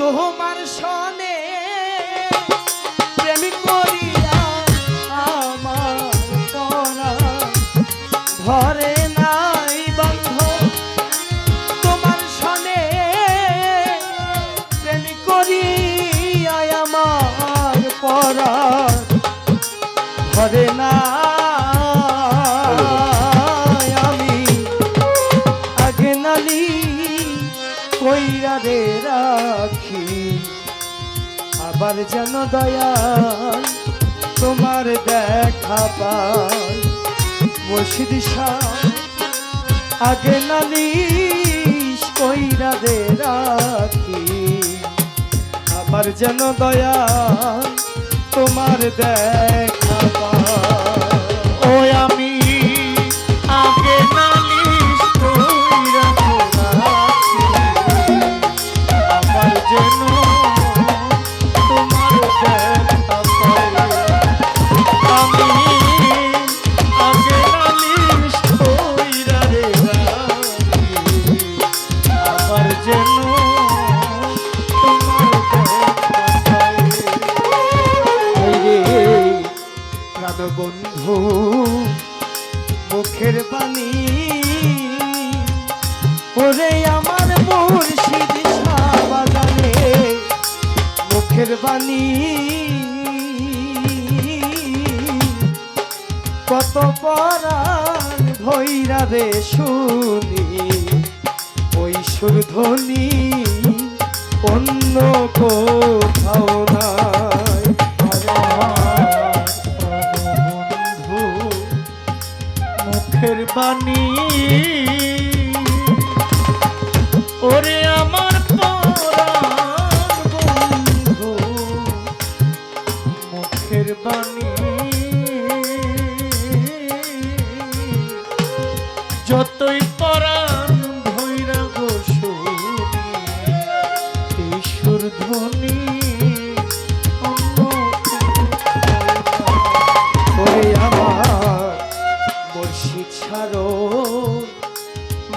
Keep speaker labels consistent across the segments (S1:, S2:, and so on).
S1: তোমার সনে প্রেম করিয়া আমার পরা। ধরে নাই বন্ধ, তোমার সনে প্রেম করিয়া আমার পরা। ধরে না আবার যেন দয়া তোমার দেখা পাই। মুর্শিদ আগে নালিশ কইরা রে রাখি। আবার যেন দয়া তোমার দেখা পাই।
S2: ও আমি
S1: বন্ধু, মুখের বাণী ওরে আমার মুর্শিদ সাবাজানে মুখের বাণী কত পরাণ ভৈরা রে শুনি, ওই সুরধ্বনি অন্য কোথাও নাই।
S2: বাণী ওরে আমার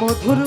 S1: মধুর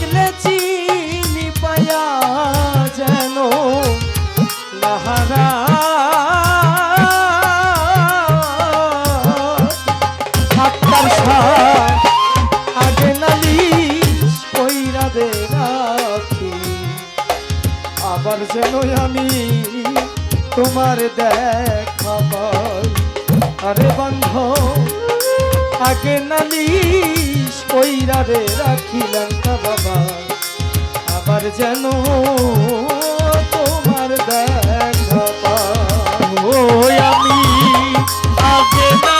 S1: দেখলে চিনি পাইয়া যেন রাখি। আবার যেন আমি তোমার দেখা পাই। আরে বন্ধ আগে নালিশ কইরা রে রাখিলাম বাবা। আবার যেন তোমার দেখা
S2: পা আমি আগে নালিশ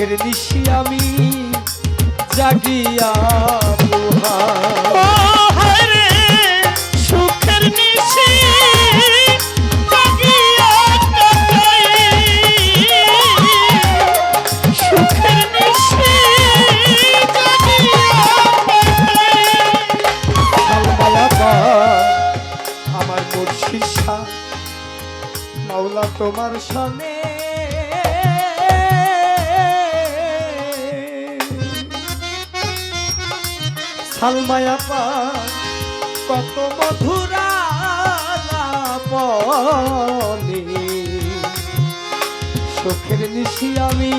S1: সুখের নিশি আমি জাগিয়া
S2: ও
S1: সালমায়াপা কত মধুরা সুখের নিশি আমি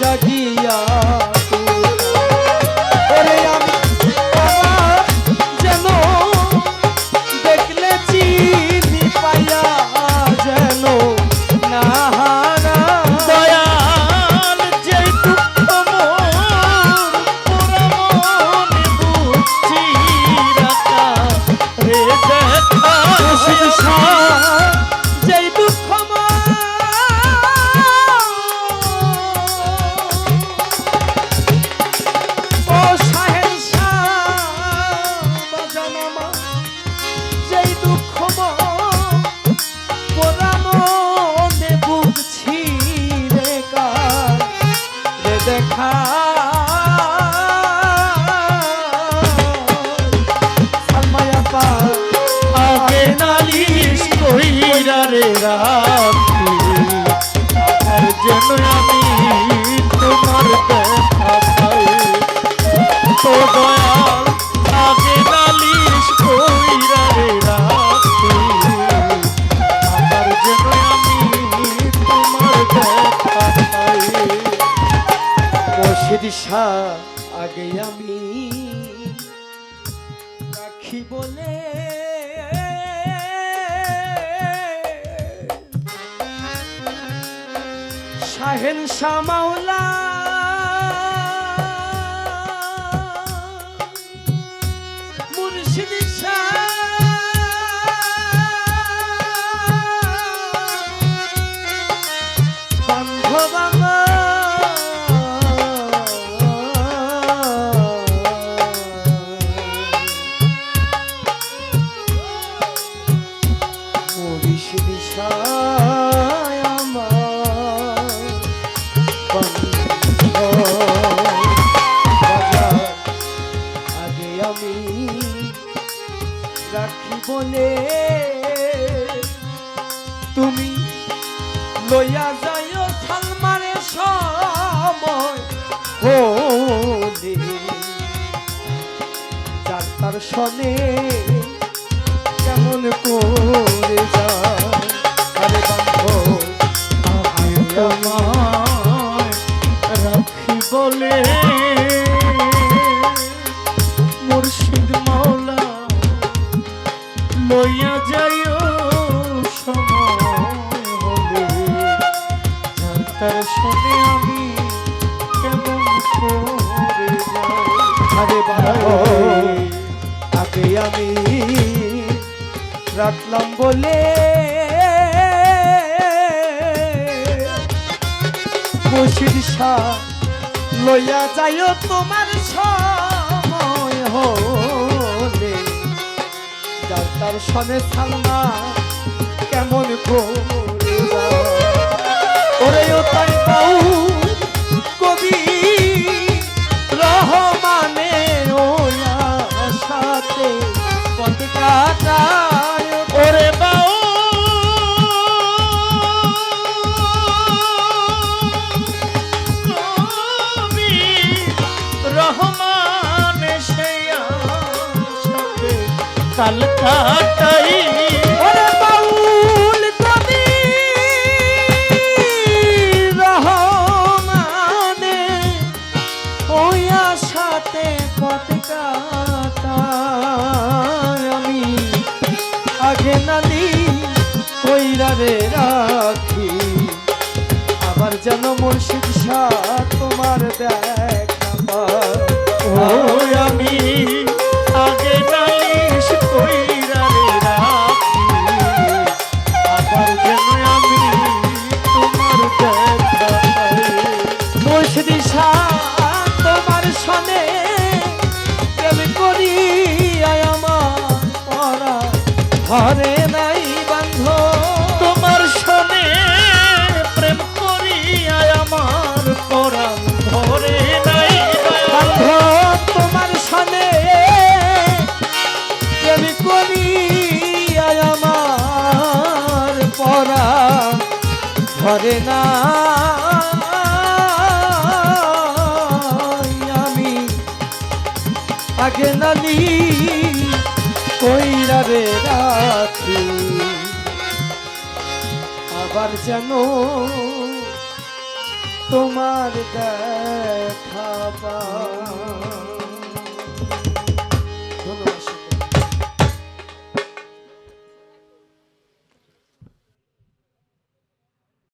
S1: জাগিয়া
S2: রে
S1: রা
S2: আগে আমি রাখি
S1: বলে। শাহেন শাহ মাওলা তুমি লইয়া যায় সালমারে সময়। ও যার তার সনে তাকে
S2: আমি
S1: রাখলাম বলে মুর্শিদ শাহ লইয়া যাইও তোমার সময় হলে। যার তার সনে সালমা
S2: কাল কাটাই
S1: সাথে পথ আমি। আগে না কইরা রে রাখি আবার যেন মুর্শিদ তোমার দেখ
S2: আমি
S1: কইরা রে রাখি আবার যেন তোমার দেখাবা